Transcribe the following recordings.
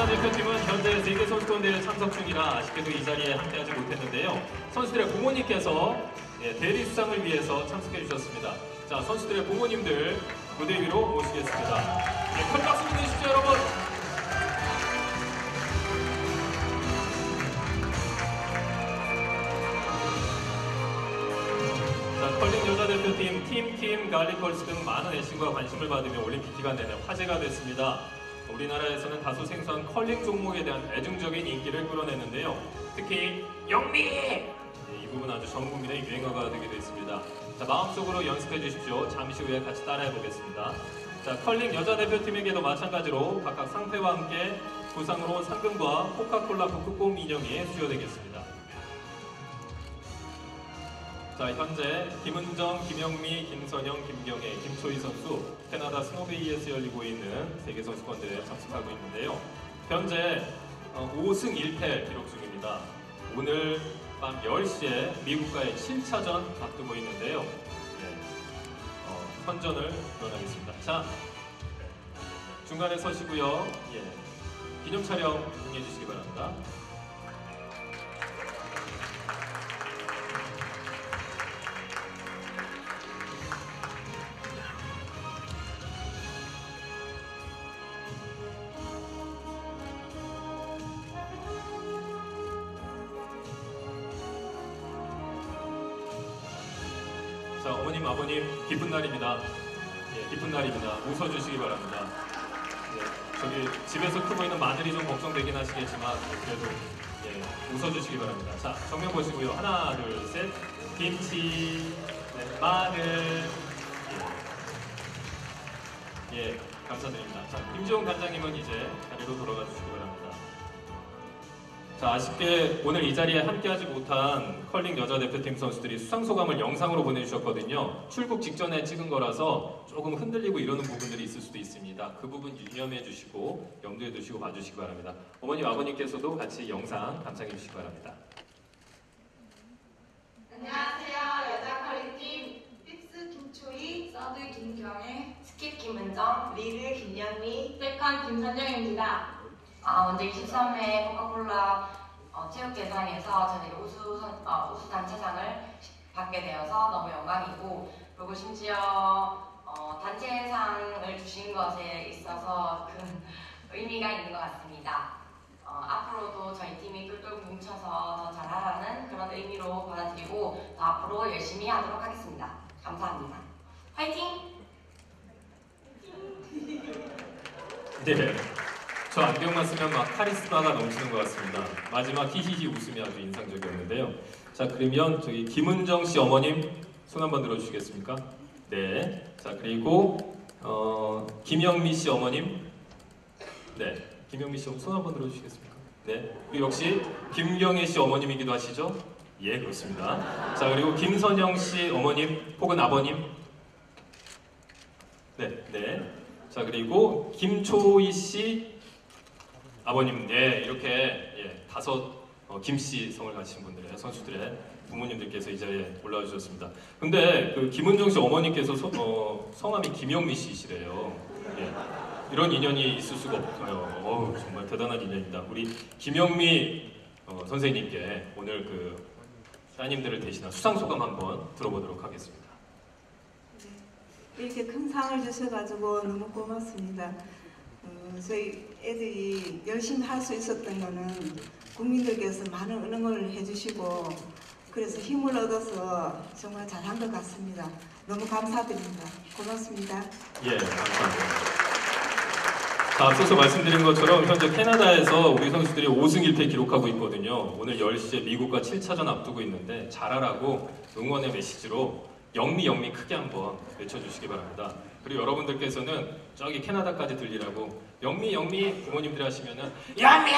여자 대표팀은 현재 세계 선수권대회 참석 중이라 아쉽게도 이 자리에 함께하지 못했는데요. 선수들의 부모님께서 예, 대리 수상을 위해서 참석해 주셨습니다. 자, 선수들의 부모님들 무대 위로 모시겠습니다. 네, 큰 박수 보내주십시오, 여러분. 자, 컬링 여자 대표팀 팀킴 갈리컬스 등 많은 애칭과 관심을 받으며 올림픽 기간 내내 화제가 됐습니다. 우리나라에서는 다소 생소한 컬링 종목에 대한 대중적인 인기를 끌어내는데요. 특히 영미! 네, 이 부분 아주 전 국민의 유행어가 되기도 했습니다. 자, 마음속으로 연습해 주십시오. 잠시 후에 같이 따라해 보겠습니다. 자, 컬링 여자 대표팀에게도 마찬가지로 각각 상패와 함께 부상으로 상금과 코카콜라 북극곰 인형이 수여되겠습니다. 자, 현재 김은정, 김영미, 김선영, 김경애, 김초희 선수 캐나다 스노베이에서 열리고 있는 세계 선수권 대회에 참석하고 있는데요. 현재 어, 5승 1패 기록 중입니다. 오늘 밤 10시에 미국과의 7차전 앞두고 있는데요. 네, 어, 선전을 논하겠습니다. 자, 중간에 서시고요. 예, 기념 촬영 응해 주시기 바랍니다. 자, 어머님, 아버님, 기쁜 날입니다. 예, 기쁜 날입니다. 웃어주시기 바랍니다. 예, 저기 집에서 크고 있는 마늘이 좀 걱정되긴 하시겠지만 예, 그래도 예, 웃어주시기 바랍니다. 자, 정면 보시고요. 하나, 둘, 셋. 김치, 네, 마늘. 예, 예, 감사드립니다. 자, 김지용 관장님은 이제 자리로 돌아가 주시기 바랍니다. 자, 아쉽게 오늘 이 자리에 함께하지 못한 컬링 여자 대표팀 선수들이 수상 소감을 영상으로 보내주셨거든요. 출국 직전에 찍은 거라서 조금 흔들리고 이러는 부분들이 있을 수도 있습니다. 그 부분 유념해 주시고 염두에 두시고 봐주시기 바랍니다. 어머님, 아버님께서도 같이 영상 감상해 주시기 바랍니다. 안녕하세요. 여자 컬링팀 픽스 김초희, 서드 김경애, 스킵 김은정, 리드 김연미, 세컨 김선정입니다. 아, 먼저 23회 코카콜라 어, 체육대상에서 저희가 우수, 선- 어, 우수 단체상을 받게 되어서 너무 영광이고 그리고 심지어 어, 단체상을 주신 것에 있어서 큰 의미가 있는 것 같습니다. 어, 앞으로도 저희 팀이 똘똘 뭉쳐서 더 잘하라는 그런 의미로 받아들이고 더 앞으로 열심히 하도록 하겠습니다. 감사합니다. 화이팅! 네. 저 안경만 쓰면 막 카리스마가 넘치는 것 같습니다. 마지막 히히히 웃음이 아주 인상적이었는데요. 자, 그러면 저기 김은정 씨 어머님 손 한번 들어주시겠습니까? 네. 자, 그리고 어, 김영미 씨 어머님. 네. 김영미 씨 손 한번 들어주시겠습니까? 네. 그리고 역시 김경애 씨 어머님이기도 하시죠? 예, 그렇습니다. 자, 그리고 김선영 씨 어머님 혹은 아버님. 네, 네. 자, 그리고 김초희 씨 아버님, 네, 이렇게 예, 다섯 어, 김씨 성을 가지신 분들의 선수들의 부모님들께서 이 자리에 올라와 주셨습니다. 근데 그 김은정 씨 어머니께서 소- 어, 성함이 김영미 씨시래요. 예, 이런 인연이 있을 수가 없어요. 어우, 정말 대단한 인연입니다. 우리 김영미 어, 선생님께 오늘 그 따님들을 대신한 수상 소감 한번 들어보도록 하겠습니다. 이렇게 큰 상을 주셔가지고 너무 고맙습니다. 어, 저희 애들이 열심히 할 수 있었던 거는 국민들께서 많은 응원을 해주시고 그래서 힘을 얻어서 정말 잘한 것 같습니다. 너무 감사드립니다. 고맙습니다. 예, 감사합니다. 자, 앞서서 말씀드린 것처럼 현재 캐나다에서 우리 선수들이 5승 1패 기록하고 있거든요. 오늘 10시에 미국과 7차전 앞두고 있는데 잘하라고 응원의 메시지로 영미 영미 크게 한번 외쳐주시기 바랍니다. 그리고 여러분들께서는 저기 캐나다까지 들리라고 영미 영미 부모님들이 하시면은 영미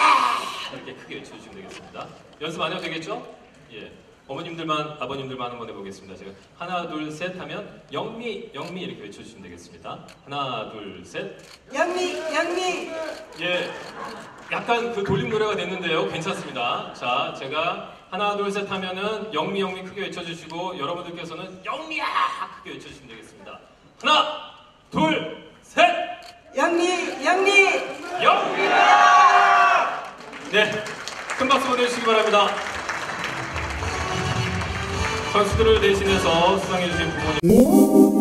이렇게 크게 외쳐주시면 되겠습니다. 연습 안 해도 되겠죠? 예. 어머님들만 아버님들만 한번 해보겠습니다. 제가 하나 둘 셋 하면 영미 영미 이렇게 외쳐주시면 되겠습니다. 하나 둘 셋. 영미, 영미, 예. 약간 그 돌림 노래가 됐는데요. 괜찮습니다. 자, 제가 하나 둘 셋 하면은 영미 영미 크게 외쳐주시고 여러분들께서는 영미야 크게 외쳐주시면 되겠습니다. 하나 둘 셋. 영미, 영미. 영미야! 네, 큰 박수 보내주시기 바랍니다. 선수들을 대신해서 수상해주신 부모님.